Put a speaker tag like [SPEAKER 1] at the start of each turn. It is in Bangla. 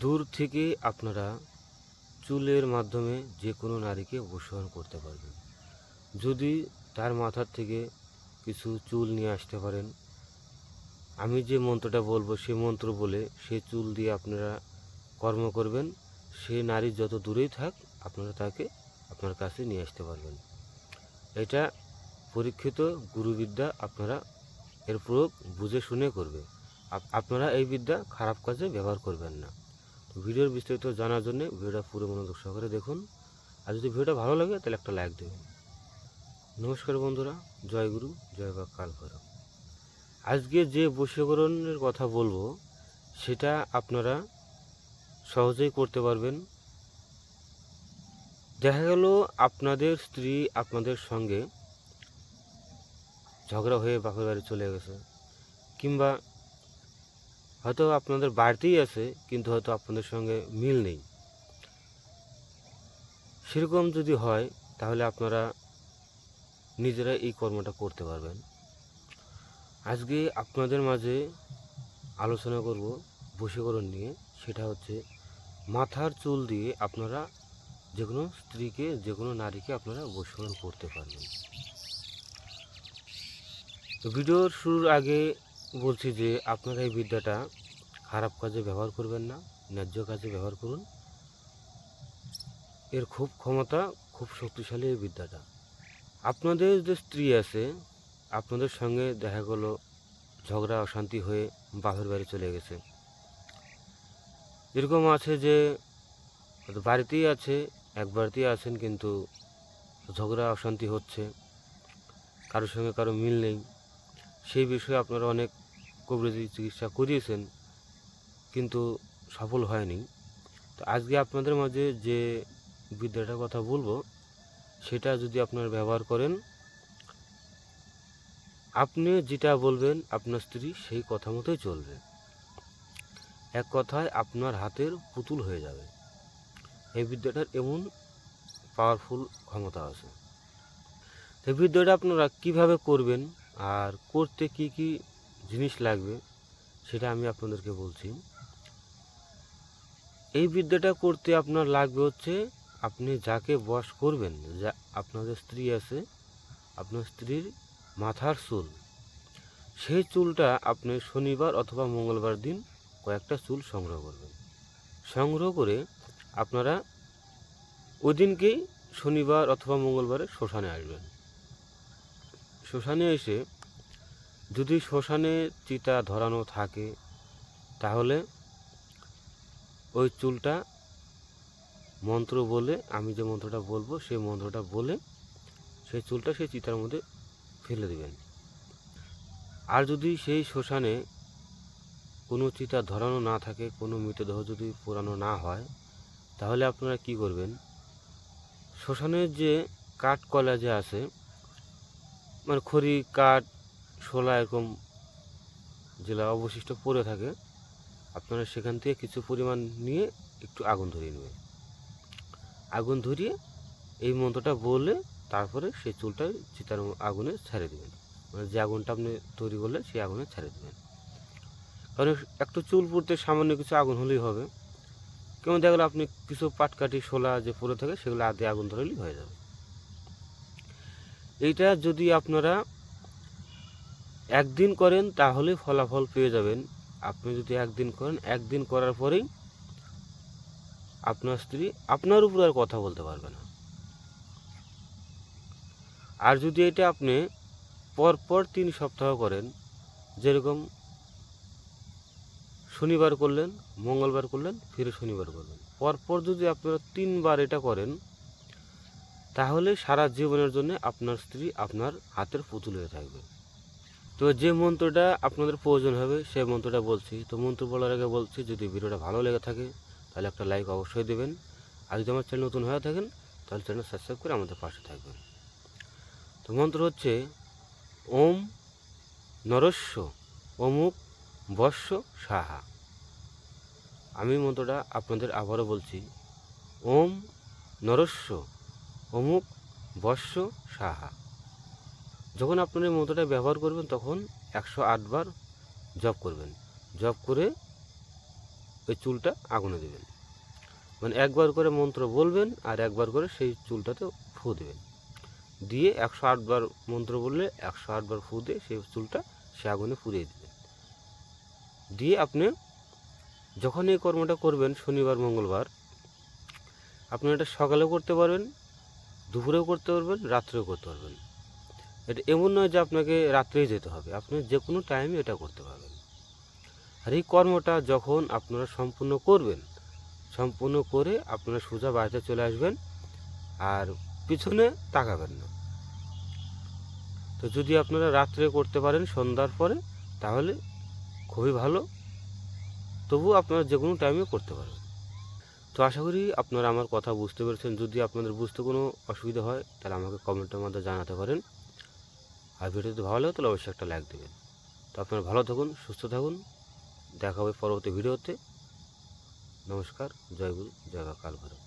[SPEAKER 1] দূর থেকে আপনারা চুলের মাধ্যমে যে কোনো নারীকে বশীকরণ করতে পারবেন। যদি তার মাথার থেকে কিছু চুল নিয়ে আসতে পারেন, আমি যে মন্ত্রটা বলব সেই মন্ত্র বলে সেই চুল দিয়ে আপনারা কর্ম করবেন। সে নারী যত দূরেই থাক, আপনারা তাকে আপনার কাছে নিয়ে আসতে পারবেন। এটা পরীক্ষিত গুরুবিদ্যা আপনারা এর প্রয়োগ বুঝে শুনে করবে। আপনারা এই বিদ্যা খারাপ কাজে ব্যবহার করবেন না। ভিডিওর বিস্তারিত জানার জন্য ভিডিওটা পুরো মনোযোগ সহকারে দেখুন। আর যদি ভিডিওটা ভালো লাগে, তাহলে একটা লাইক দেবেন। নমস্কার বন্ধুরা, জয় গুরু, জয় বা কাল ভৈরব। আজকে যে বশীকরণের কথা বলব, সেটা আপনারা সহজেই করতে পারবেন। দেখা গেল আপনাদের স্ত্রী আপনাদের সঙ্গে ঝগড়া হয়ে বাপের বাড়ি চলে গেছে, কিংবা হয়তো আপনাদের বাড়িতেই আছে, কিন্তু হয়তো আপনাদের সঙ্গে মিল নেই। সেরকম যদি হয়, তাহলে আপনারা নিজেরা এই কর্মটা করতে পারবেন। আজকে আপনাদের মাঝে আলোচনা করব বশীকরণ নিয়ে, সেটা হচ্ছে মাথার চুল দিয়ে আপনারা যে কোনো স্ত্রীকে যে কোনো নারীকে আপনারা বশীকরণ করতে পারবেন। ভিডিওর শুরুর আগে বলছি যে আপনারা এই বিদ্যাটা খারাপ কাজে ব্যবহার করবেন না, ন্যায্য কাজে ব্যবহার করুন। এর খুব ক্ষমতা, খুব শক্তিশালী এই বিদ্যাটা। আপনাদের যে স্ত্রী আছে, আপনাদের সঙ্গে দেখা গেলো, ঝগড়া, অশান্তি হয়ে বাপের বাড়ি চলে গেছে। এরকম আছে যে, বাড়িতেই আছে, এক বাড়িতেই আছেন কিন্তু ঝগড়া, অশান্তি হচ্ছে, কারোর সঙ্গে কারও মিল নেই। সেই বিষয়ে আপনারা অনেক কবিরাজি চিকিৎসা করিয়েছেন, কিন্তু সফল হয়নি। তো আজকে আপনাদের মাঝে যে বিদ্যাটার কথা বলব, সেটা যদি আপনারা ব্যবহার করেন, আপনি যেটা বলবেন আপনার স্ত্রী সেই কথা মতোই চলবে। এক কথায় আপনার হাতের পুতুল হয়ে যাবে। এই বিদ্যাটার এমন পাওয়ারফুল ক্ষমতা আছে। এই বিদ্যাটা আপনারা কীভাবে করবেন আর করতে কি কি জিনিস লাগবে, সেটা আমি আপনাদেরকে বলছি। এই বিদ্যাটা করতে আপনার লাগবে হচ্ছে, আপনি যাকে বস করবেন, যা আপনাদের স্ত্রী আছে, আপনার স্ত্রীর মাথার চুল। সেই চুলটা আপনি শনিবার অথবা মঙ্গলবার দিন কয়েকটা চুল সংগ্রহ করবেন। সংগ্রহ করে আপনারা ওই দিনকেই শনিবার অথবা মঙ্গলবারে শ্মশানে আসবেন। শ্মশানে এসে যদি শ্মশানে চিতা ধরানো থাকে, তাহলে ওই চুলটা মন্ত্র বলে, আমি যে মন্ত্রটা বলব, সেই মন্ত্রটা বলে সেই চুলটা সেই চিতার মধ্যে ফেলে দেবেন। আর যদি সেই শ্মশানে কোনো চিতা ধরানো না থাকে, কোনো মৃতদেহ যদি পোড়ানো না হয়, তাহলে আপনারা কি করবেন? শ্মশানের যে কাঠ কয়লা যে আছে মানে খড়ি, কাঠ শোলা এরকম জেলা অবশিষ্ট পড়ে থাকে, আপনারা সেখান থেকে কিছু পরিমাণ নিয়ে একটু আগুন ধরিয়ে নেবেন। আগুন ধরিয়ে এই মন্ত্রটা বলে তারপরে সেই চুলটা চিতার আগুনে ছেড়ে দেবেন। মানে যে আগুনটা আপনি তৈরি করলে সেই আগুনে ছেড়ে দেবেন। কারণ একটু চুল পুড়তে সামান্য কিছু আগুন হলেই হবে। কেমন দেখা গেলো আপনি কিছু পাটকাঠি শোলা যে পড়ে থাকে সেগুলো আদে আগুন ধরলেই হয়ে যাবে। এইটা যদি আপনারা একদিন করেন, তাহলে ফলাফল পেয়ে যাবেন। আপনি যদি একদিন করেন, একদিন করার পরেই আপনার স্ত্রী আপনার উপর আর কথা বলতে পারবে না। আর যদি এটা আপনি পরপর তিন সপ্তাহ করেন, যেরকম শনিবার করলেন, মঙ্গলবার করলেন, ফিরে শনিবার করলেন। পরপর যদি আপনারা তিনবার এটা করেন, তাহলে সারা জীবনের জন্য আপনার স্ত্রী আপনার হাতের পুতুল হয়ে থাকবে। তো যে মন্ত্রটা আপনাদের প্রয়োজন হবে সেই মন্ত্রটা বলছি। তো মন্ত্র বলার আগে বলছি, যদি ভিডিওটা ভালো লেগে থাকে, তাহলে একটা লাইক অবশ্যই দেবেন। আর যদি আমার চ্যানেল নতুন হয়ে থাকেন, তাহলে চ্যানেল সাবস্ক্রাইব করে আমাদের পাশে থাকবেন। তো মন্ত্র হচ্ছে, ওম নরস্য অমুক বর্ষ সাহা। আমি মন্ত্রটা আপনাদের আবারও বলছি, ওম নরস্য অমুক বর্ষ সাহা। যখন আপনার এই মন্ত্রটা ব্যবহার করবেন, তখন একশো আটবার জপ করবেন। জপ করে ওই চুলটা আগুনে দেবেন। মানে একবার করে মন্ত্র বলবেন আর একবার করে সেই চুলটাতে ফু দেবেন। দিয়ে একশো আটবার মন্ত্র বললে একশো আটবার ফু দিয়ে সেই চুলটা সে আগুনে পুড়িয়ে দেবেন। দিয়ে আপনি যখন এই কর্মটা করবেন শনিবার, মঙ্গলবার, আপনি এটা সকালেও করতে পারবেন, দুপুরেও করতে পারবেন, রাত্রেও করতে পারবেন। এটা এমন নয় যে আপনাকে রাত্রেই যেতে হবে। আপনি যে কোনো টাইমে এটা করতে পারবেন। আর এই কর্মটা যখন আপনারা সম্পূর্ণ করবেন, সম্পূর্ণ করে আপনারা সোজা বাড়িতে চলে আসবেন আর পিছনে তাকাবেন না। তো যদি আপনারা রাত্রে করতে পারেন সন্ধ্যার পরে, তাহলে খুবই ভালো। তবু আপনারা যে কোনো টাইমে করতে পারেন তো আশা করি আপনারা আমার কথা বুঝতে পেরেছেন। যদি আপনাদের বুঝতে কোনো অসুবিধা হয়, তাহলে আমাকে কমেন্টের মধ্যে জানাতে পারেন। আর ভিডিওটি ভালো লাগে তাহলে অবশ্যই একটা লাইক দেবেন। তো আপনারা ভালো থাকুন, সুস্থ থাকুন। দেখা হবে পরবর্তী ভিডিওতে। নমস্কার, জয় গুরু, জয় কাল ভৈরব